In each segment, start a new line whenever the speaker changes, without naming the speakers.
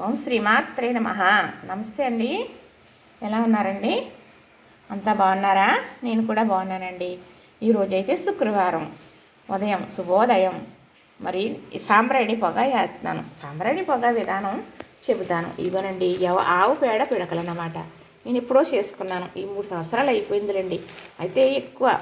ఓం శ్రీమాత్రే నమ. నమస్తే అండి. ఎలా ఉన్నారండి? అంతా బాగున్నారా? నేను కూడా బాగున్నానండి. ఈరోజైతే శుక్రవారం. ఉదయం శుభోదయం. మరి ఈ సాంబ్రాణి పొగ వేస్తున్నాను. సాంబ్రాణి పొగ విధానం చెబుతాను. ఇవ్వనండి. ఎవ- ఆవు పేడ పిడకలు అన్నమాట. నేను ఎప్పుడో చేసుకున్నాను. ఈ మూడు సంవత్సరాలు అయిపోయిందిలేండి. అయితే ఎక్కువ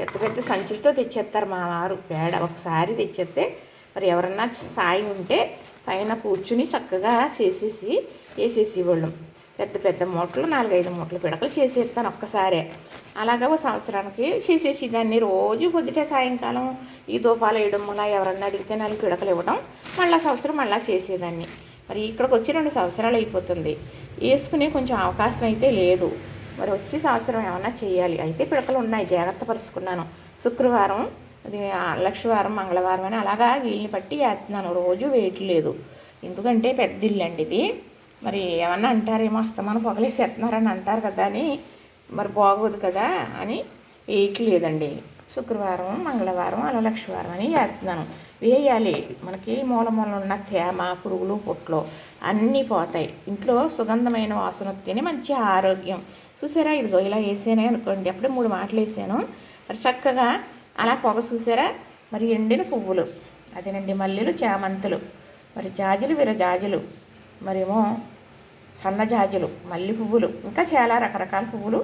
పెద్ద పెద్ద సంచులతో తెచ్చేస్తారు మా వారు. పేడ ఒకసారి తెచ్చేస్తే మరి ఎవరన్నా సాయి ఉంటే పైన కూర్చుని చక్కగా చేసేసి వేసేసి వాళ్ళం పెద్ద పెద్ద మూటలు నాలుగైదు మూటలు పిడకలు చేసేస్తాను ఒక్కసారే. అలాగా ఒక సంవత్సరానికి చేసేసి దాన్ని రోజు పొద్దుటే సాయంకాలం ఈ దూపాలు వేయడం వల్ల ఎవరన్నా అడిగితే నాలుగు పిడకలు ఇవ్వడం. మళ్ళీ సంవత్సరం మళ్ళీ చేసేదాన్ని. మరి ఇక్కడికి వచ్చి రెండు సంవత్సరాలు అయిపోతుంది. వేసుకునే కొంచెం అవకాశం అయితే లేదు. మరి వచ్చి సంవత్సరం ఏమన్నా చేయాలి. అయితే పిడకలు ఉన్నాయి. జాగ్రత్త పరుచుకున్నాను. శుక్రవారం అది లక్షవారం మంగళవారం అని అలాగా వీళ్ళని బట్టి వేస్తున్నాను రోజు వేయట్లేదు ఎందుకంటే పెద్ద ఇల్లు అండి ఇది. మరి ఏమన్నా అంటారేమో అస్తమానం పొగలేసేస్తున్నారని అంటారు కదా అని మరి బాగోదు కదా అని వేయట్లేదండి శుక్రవారం మంగళవారం అలా లక్షవారం అని వేస్తున్నాను వేయాలి. మనకి మూల మూల ఉన్న తేమ పురుగులు పుట్లు అన్నీ పోతాయి. ఇంట్లో సుగంధమైన వాసన వస్తేనే మంచి ఆరోగ్యం. చూసారా? ఇదిగో ఇలా వేసానే అనుకోండి. అప్పుడే మూడు మాటలు వేసాను మరి చక్కగా అలా పొగ చూసారా? మరి ఎండిన పువ్వులు. అదేనండి మల్లెలు చామంతులు. మరి జాజులు విరజాజులు. మరేమో సన్న జాజులు పువ్వులు. ఇంకా చాలా రకరకాల పువ్వులు.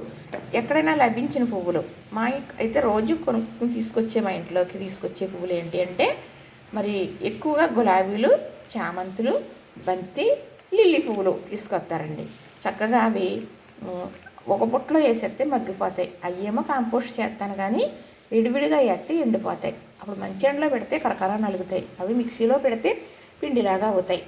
ఎక్కడైనా లభించిన పువ్వులు. మా అయితే రోజు కొనుక్కుని తీసుకొచ్చే మా ఇంట్లోకి తీసుకొచ్చే పువ్వులు ఏంటి అంటే మరి ఎక్కువగా గులాబీలు చామంతులు బంతి లిల్లీ పువ్వులు తీసుకొస్తారండి. చక్కగా అవి ఒక బుట్టలో వేసేస్తే మగ్గిపోతాయి. అయ్యేమో కాంపోస్ట్ చేస్తాను కానీ విడివిడిగా ఎత్తి ఎండిపోతాయి. అప్పుడు మంచి ఎండలో పెడితే కరకర నలుగుతాయి. అవి మిక్సీలో పెడితే పిండిలాగా అవుతాయి.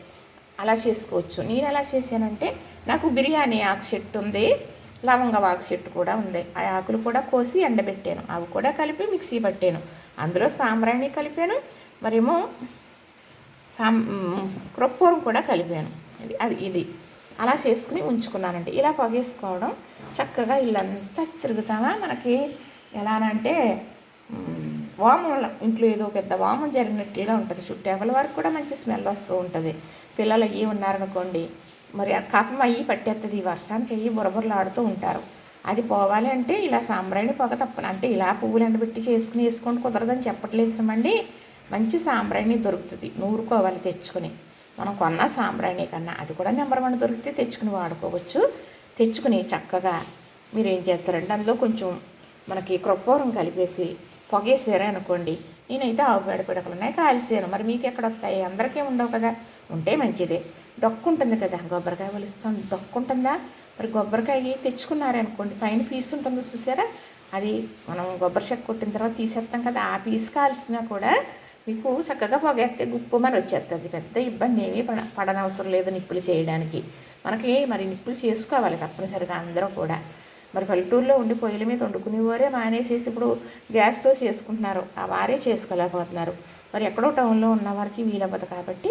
అలా చేసుకోవచ్చు. నేను ఎలా చేశానంటే నాకు బిర్యానీ ఆకు చెట్టు ఉంది. లవంగ ఆకు చెట్టు కూడా ఉంది. ఆ ఆకులు కూడా కోసి ఎండబెట్టాను. అవి కూడా కలిపి మిక్సీ పట్టాను. అందులో సాంబ్రాణి కలిపాను. మరేమో సాం క్రొప్పూరం కూడా కలిపాను. ఇది అది ఇది. అలా చేసుకుని ఉంచుకున్నానండి. ఇలా పొగేసుకోవడం చక్కగా ఇల్లంతా తిరుగుతామా? మనకి ఎలానంటే వామం ఇంట్లో ఏదో పెద్ద వామం జరిగినట్టుగా ఉంటుంది. చుట్టేపల వరకు కూడా మంచి స్మెల్ వస్తూ ఉంటుంది. పిల్లలు అయ్యి ఉన్నారనుకోండి మరి ఆ కఫం అయ్యి పట్టేస్తుంది ఈ వర్షానికి అయ్యి బురబురలాడుతూ ఉంటారు. అది పోవాలి అంటే ఇలా సాంబ్రాణి పొగ తప్పన అంటే ఇలా పువ్వులు ఎండబెట్టి చేసుకుని వేసుకొని కుదరదని చెప్పట్లేదు చూడండి. మంచి సాంబ్రాణి దొరుకుతుంది. నూరుకోవాలి తెచ్చుకొని. మనం కొన్న సాంబ్రాణి కన్నా అది కూడా నెంబర్ వన్ దొరికితే తెచ్చుకుని వాడుకోవచ్చు. తెచ్చుకుని చక్కగా మీరు ఏం చేస్తారంటే అందులో కొంచెం మనకి క్రొప్పూరం కలిపేసి పొగేసారు అనుకోండి నేనైతే ఆవు పేడ పిడకలు ఉన్నాయి కాల్చాను మరి మీకు ఎక్కడ వస్తాయి అందరికీ ఉండవు కదా? ఉంటే మంచిదే. డొక్కు ఉంటుంది కదా? గొబ్బరికాయ వలుస్తాం డొక్కుంటుందా? మరి కొబ్బరికాయ తెచ్చుకున్నారనుకోండి పైన పీస్ ఉంటుందో చూసారా? అది మనం గొబ్బరి చెక్క కొట్టిన తర్వాత తీసేస్తాం కదా ఆ పీస్ కాల్చినా కూడా మీకు చక్కగా పొగేస్తే గుప్పమని వచ్చేస్తుంది పెద్ద ఇబ్బంది ఏమీ పడ పడనవసరం లేదు నిప్పులు చేయడానికి. మనకి మరి నిప్పులు చేసుకోవాలి తప్పనిసరిగా అందరూ కూడా. మరి పల్లెటూరులో ఉండి పొయ్యిల మీద వండుకునేవారే మానేసేసి ఇప్పుడు గ్యాస్తో చేసుకుంటున్నారు. ఆ వారే చేసుకోలేకపోతున్నారు. మరి ఎక్కడో టౌన్లో ఉన్న వారికి వీలవ్వదు కాబట్టి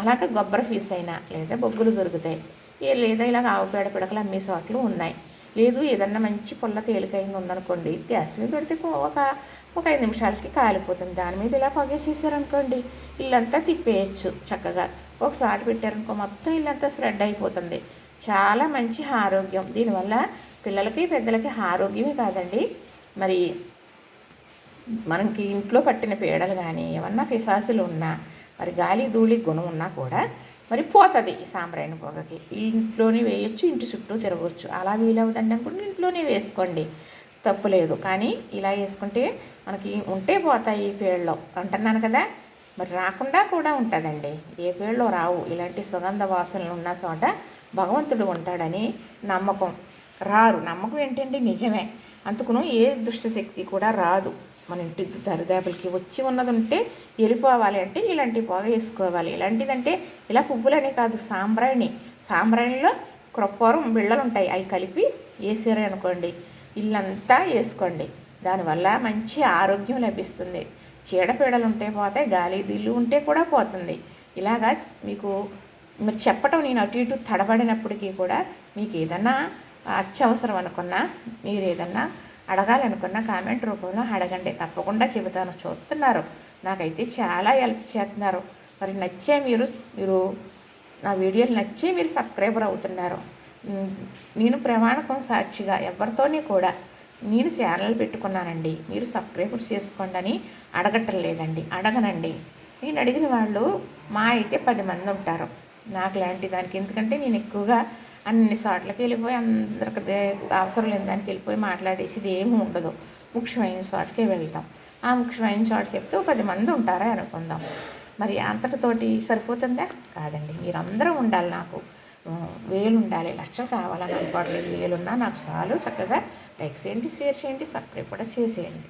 అలాగే గొబ్బర పీస్ అయినా లేదా బొగ్గులు దొరుకుతాయి. ఏ లేదా ఇలాగ ఆవు పేడ పిడకలు అమ్మే చోట్లు ఉన్నాయి. లేదు ఏదన్నా మంచి పుల్ల తేలికైంది ఉందనుకోండి గ్యాస్ మీద పెడితే ఒక ఒక ఐదు నిమిషాలకి కాలిపోతుంది. దాని మీద ఇలా పొగేసేసారనుకోండి ఇల్లంతా తిప్పేయచ్చు చక్కగా. ఒక సాటు పెట్టారనుకో మొత్తం ఇల్లంతా స్ప్రెడ్ అయిపోతుంది. చాలా మంచి ఆరోగ్యం. దీనివల్ల పిల్లలకి పెద్దలకి ఆరోగ్యమే కాదండి. మరి మనకి ఇంట్లో పట్టిన పీడలు కానీ ఏమన్నా పిశాసులు ఉన్నా మరి గాలి ధూళి గుణం ఉన్నా కూడా మరి పోతుంది ఈ సాంబ్రాణి పొగకి. ఇంట్లోనే వేయొచ్చు ఇంటి చుట్టూ తిరగవచ్చు అలా వీలవుదండి అనుకుంటే ఇంట్లోనే వేసుకోండి. తప్పులేదు కానీ ఇలా వేసుకుంటే మనకి ఉంటే పోతాయి ఈ పీడలో. అంటున్నాను కదా. మరి రాకుండా కూడా ఉంటుందండి. ఏ పీడలో రావు. ఇలాంటి సుగంధ వాసనలు ఉన్న చోట భగవంతుడు ఉంటాడని నమ్మకం. రారు. నమ్మకం ఏంటంటే నిజమే. అందుకును ఏ దుష్టశక్తి కూడా రాదు. మన ఇంటి దరిదాపులకి వచ్చి ఉన్నది ఉంటే వెళ్ళిపోవాలి అంటే ఇలాంటి పొగ వేసుకోవాలి. ఇలాంటిదంటే ఇలా పువ్వులనే కాదు సాంబ్రాణి. సాంబ్రాణిలో క్రొప్పరం బిళ్ళలు ఉంటాయి అవి కలిపి వేసారనుకోండి. ఇల్లంతా వేసుకోండి. దానివల్ల మంచి ఆరోగ్యం లభిస్తుంది. చీడపీడలు ఉంటే పోతాయి గాలి దిల్లు ఉంటే కూడా పోతుంది. ఇలాగా మీకు మీరు చెప్పటం నేను అటు ఇటు తడబడినప్పటికీ కూడా మీకు ఏదన్నా అత్యవసరం అనుకున్నా మీరు ఏదన్నా అడగాలనుకున్న కామెంట్ రూపంలో అడగండి. తప్పకుండా చెబుతాను. చూస్తున్నారు. నాకైతే చాలా హెల్ప్ చేస్తున్నారు. మరి నచ్చే మీరు మీరు నా వీడియోలు నచ్చి మీరు సబ్స్క్రైబర్ అవుతున్నారు. నేను ప్రమాణకం సాక్షిగా ఎవరితోని కూడా నేను ఛానల్ పెట్టుకున్నానండి. మీరు సబ్స్క్రైబర్ చేసుకోండి అని అడగటం లేదండి. అడగనండి. నేను అడిగిన వాళ్ళు మా అయితే పది మంది ఉంటారు. నాకు లాంటి దానికి ఎందుకంటే నేను ఎక్కువగా అన్ని చోట్లకి వెళ్ళిపోయి అందరికి దే- అవసరం లేని దానికి వెళ్ళిపోయి మాట్లాడేసి ఏమీ ఉండదు. ముఖ్యమైన చోటకే వెళ్తాం. ఆ ముఖ్యమైన చోట చెప్తే పది మంది ఉంటారా అనుకుందాం. మరి అంతటితోటి సరిపోతుందా? కాదండి. మీరందరూ ఉండాలి నాకు. వేలు ఉండాలి లక్షలు కావాలని అనుకోవట్లేదు. వేలున్నా నాకు చాలు చక్కగా లైక్ చేయండి షేర్ చేయండి సబ్స్క్రైబ్ కూడా చేసేయండి.